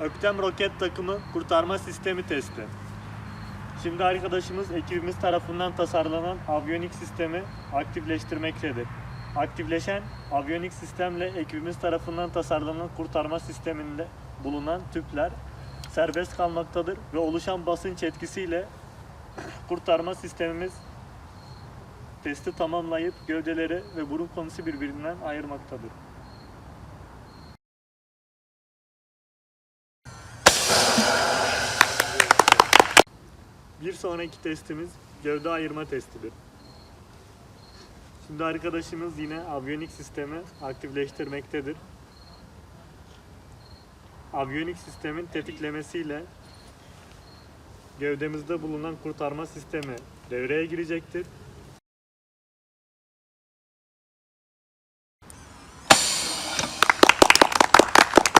Öktem roket takımı kurtarma sistemi testi. Şimdi arkadaşımız ekibimiz tarafından tasarlanan aviyonik sistemi aktifleştirmektedir. Aktifleşen aviyonik sistemle ekibimiz tarafından tasarlanan kurtarma sisteminde bulunan tüpler serbest kalmaktadır ve oluşan basınç etkisiyle kurtarma sistemimiz testi tamamlayıp gövdeleri ve burun konusu birbirinden ayırmaktadır. Bir sonraki testimiz gövde ayırma testidir. Şimdi arkadaşımız yine aviyonik sistemi aktifleştirmektedir. Aviyonik sistemin tetiklemesiyle gövdemizde bulunan kurtarma sistemi devreye girecektir